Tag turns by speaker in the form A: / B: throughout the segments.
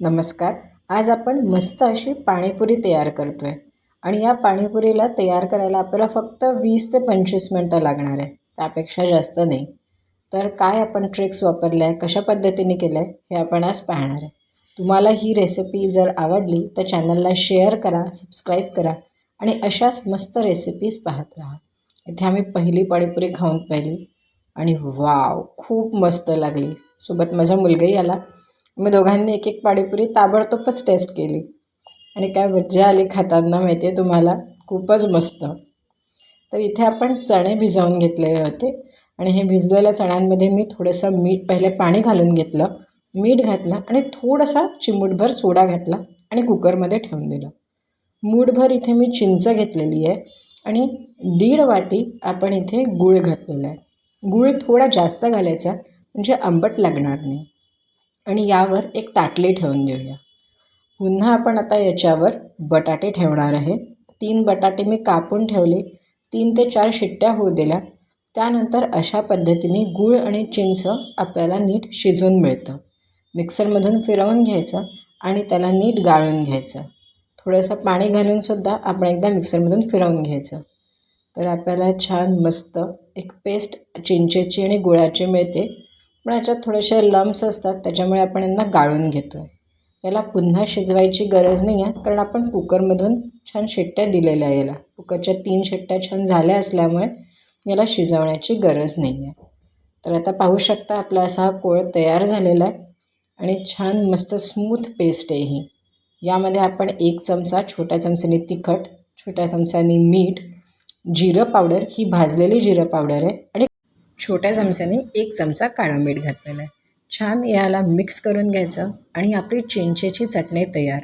A: नमस्कार. आज आपण मस्त अशी पाणीपुरी तयार करतो आहे आणि या पाणीपुरीला तयार करायला आपल्याला फक्त वीस ते पंचवीस मिनटं लागणार आहे. त्यापेक्षा जास्त नाही. तर काय आपण ट्रिक्स वापरल्या आहे कशा पद्धतीने केलं आहे हे आपण आज पाहणार आहे. तुम्हाला ही रेसिपी जर आवडली तर चॅनलला शेअर करा सबस्क्राईब करा आणि अशाच मस्त रेसिपीज पाहत राहा. इथे आम्ही पहिली पाणीपुरी खाऊन पाहिली आणि वाव खूप मस्त लागली. सोबत माझा मुलगाही आला. मी दोघांनी एक एक पाणीपुरी ताबडतोबच टेस्ट केली. आणि काय मज्जा आली खाताना माहिती आहे तुम्हाला? खूपच मस्त. तर इथे आपण चणे भिजवून घेतलेले होते. आणि हे भिजलेल्या चण्यांमध्ये मी थोडंसं मीठ पहिले पाणी घालून घेतलं. मीठ घातलं आणि थोडासा चिमूटभर सोडा घातला आणि कुकरमध्ये ठेवून दिलं. मूठभर इथे मी चिंच घेतलेली आहे. आणि दीड वाटी आपण इथे गूळ घातलेला आहे. गूळ थोडा जास्त घालायचा म्हणजे आंबट लागणार नाही. आणि यावर एक ताटली ठेवून देऊया. पुन्हा आपण आता याच्यावर बटाटे ठेवणार आहे. तीन बटाटे मी कापून ठेवले. तीन ते चार शिट्ट्या होऊ दिल्या. त्यानंतर अशा पद्धतीने गूळ आणि चिंच आपल्याला नीट शिजवून मिळतं. मिक्सरमधून फिरवून घ्यायचं आणि त्याला नीट गाळून घ्यायचं. थोडंसं पाणी घालूनसुद्धा आपण एकदा मिक्सरमधून फिरवून घ्यायचं. तर आपल्याला छान मस्त एक पेस्ट चिंचेची आणि गुळाची मिळते. पण याच्यात थोडेसे लम्स असतात त्याच्यामुळे आपण यांना गाळून घेतो आहे याला पुन्हा शिजवायची गरज नाही आहे कारण आपण कुकरमधून छान शिट्ट्या दिलेल्या आहे याला. कुकरच्या तीन शिट्ट्या छान झाल्या असल्यामुळे याला शिजवण्याची गरज नाही आहे तर आता पाहू शकता आपला असा हा कोळ तयार झालेला आहे आणि छान मस्त स्मूथ पेस्ट आहे ही. यामध्ये आपण एक चमचा छोट्या चमच्याने तिखट छोट्या चमच्याने मीठ जिरं पावडर ही भाजलेली जिरं पावडर आहे आणि छोट्या चमच्याने एक चमचा काळं मीठ घातलेलं आहे. छान याला मिक्स करून घ्यायचं आणि आपली चिंचेची चटणी तयार.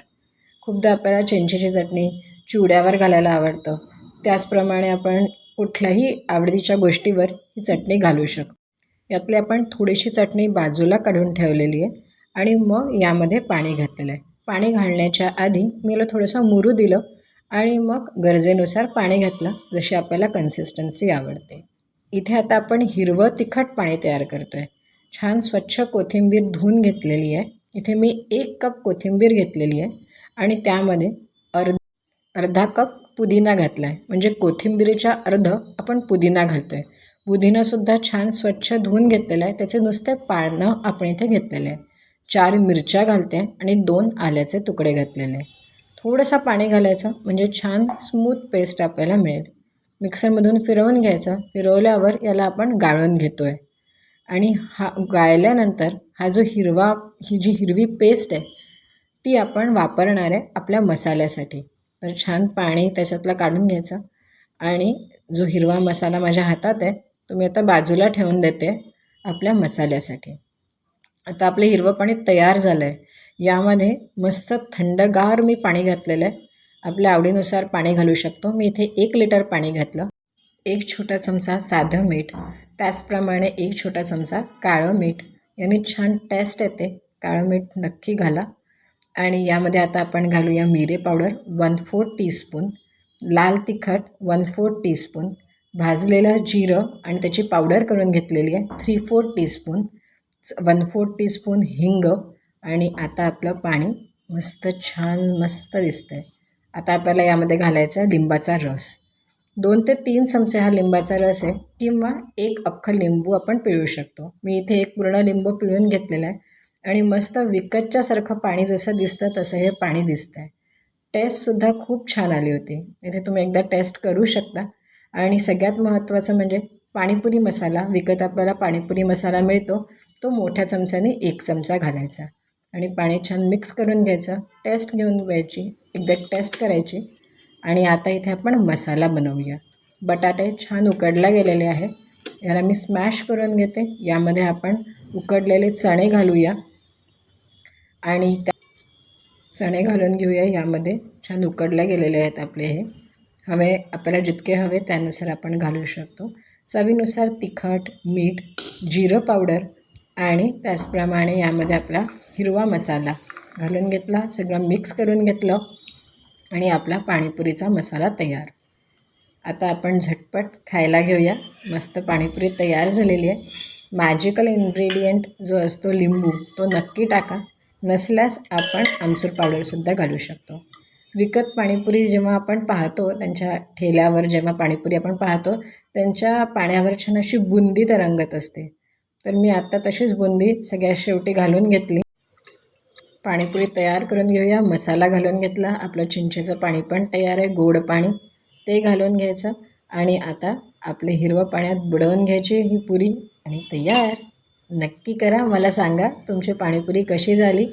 A: खूपदा आपल्याला चिंचेची चटणी चिवड्यावर घालायला आवडतं. त्याचप्रमाणे आपण कुठल्याही आवडीच्या गोष्टीवर ही चटणी घालू शकतो. यातली आपण थोडीशी चटणी बाजूला काढून ठेवलेली आहे आणि मग यामध्ये पाणी घातलेलं आहे. पाणी घालण्याच्या आधी मी याला थोडंसं मुरू दिलं आणि मग गरजेनुसार पाणी घातलं जशी आपल्याला कन्सिस्टन्सी आवडते. इथे आता आपण हिरवं तिखट पाणी तयार करतो आहे छान स्वच्छ कोथिंबीर धुवून घेतलेली आहे. इथे मी एक कप कोथिंबीर घेतलेली आहे आणि त्यामध्ये अर्ध अर्धा कप पुदिना घातला आहे म्हणजे कोथिंबीरीच्या अर्ध आपण पुदिना घालतो आहे पुदिनासुद्धा छान स्वच्छ धुवून घेतलेला आहे. त्याचे नुसते पाळणं आपण इथे घेतलेले आहे चार मिरच्या घालते आणि दोन आल्याचे तुकडे घातलेले आहे थोडंसं पाणी घालायचं म्हणजे छान स्मूथ पेस्ट आपल्याला मिळेल. मिक्सरमधून फिरवून घ्यायचं. फिरवल्यावर याला आपण गाळून घेतो आहे आणि हा गाळल्यानंतर हा जो हिरवा ही जी हिरवी पेस्ट आहे ती आपण वापरणार आहे आपल्या मसाल्यासाठी. तर छान पाणी त्याच्यातलं काढून घ्यायचं. आणि जो हिरवा मसाला माझ्या हातात आहे तो मी आता बाजूला ठेवून देते आपल्या मसाल्यासाठी. आता आपलं हिरवं पाणी तयार झालं आहे यामध्ये मस्त थंडगार मी पाणी घातलेलं आहे. आपल्या आवडीनुसार पाणी घालू शकतो. मी इथे एक लिटर पाणी घातलं. एक छोटा चमचा साधं मीठ. त्याचप्रमाणे एक छोटा चमचा काळं मीठ. यांनी छान टेस्ट येते. काळं मीठ नक्की घाला. आणि यामध्ये आता आपण घालूया मिरे पावडर वन फोर टीस्पून लाल तिखट वन फोर टीस्पून भाजलेलं जिरं आणि त्याची पावडर करून घेतलेली आहे three four teaspoon one four teaspoon हिंग. आणि आता आपलं पाणी मस्त छान मस्त दिसतं आहे आता आपल्याला यामध्ये घालायचा आहे लिंबाचा रस. दोन ते तीन चमचे हा लिंबाचा रस आहे किंवा एक अख्खं लिंबू आपण पिळू शकतो. मी इथे एक पूर्ण लिंबू पिळून घेतलेला आहे आणि मस्त विकतच्यासारखं पाणी जसं दिसतं तसं हे पाणी दिसतं आहे टेस्टसुद्धा खूप छान आली होती. इथे तुम्ही एकदा टेस्ट करू शकता. आणि सगळ्यात महत्त्वाचं म्हणजे पाणीपुरी मसाला विकत आपल्याला पाणीपुरी मसाला मिळतो. तो मोठ्या चमच्याने एक चमचा घालायचा. आणि पाणी छान मिक्स करून घ्यायचं. टेस्ट घेऊन घ्यायची. एकदा टेस्ट करायची. आणि आता इथे आपण मसाला बनवूया. बटाटे छान उकडला गेलेले आहे याला मी स्मॅश करून घेते. यामध्ये आपण उकडलेले चणे घालूया. आणि त्या चणे घालून घेऊया. यामध्ये छान उकडल्या गेलेले आहेत आपले हे. हवे आपल्याला जितके हवे त्यानुसार आपण घालू शकतो. चवीनुसार तिखट मीठ जिरं पावडर आणि त्याचप्रमाणे यामध्ये आपला हिरवा मसाला घालून घेतला सगळं मिक्स करून घेतलं आणि आपला पाणीपुरीचा मसाला तयार. आता आपण झटपट खायला घेऊया. मस्त पाणीपुरी तयार झालेली आहे. मॅजिकल इन्ग्रेडियंट जो असतो लिंबू तो नक्की टाका. नसल्यास आपण आमसूर पावडरसुद्धा घालू शकतो. विकत पाणीपुरी जेव्हा आपण पाहतो त्यांच्या ठेल्यावर जेव्हा पाणीपुरी आपण पाहतो त्यांच्या पाण्यावर छान अशी बुंदी तरंगत असते. तर मी आत्ता तशीच बुंदी सगळ्यात शेवटी घालून घेतली. पाणीपुरी तयार करून घेऊया. मसाला घालून घेतला. आपलं चिंचेचं पाणी पण तयार आहे. गोड पाणी ते घालून घ्यायचं. आणि आता आपले हिरवं पाण्यात बुडवून घ्यायची ही पुरी आणि तयार. नक्की करा. मला सांगा तुमची पाणीपुरी कशी झाली?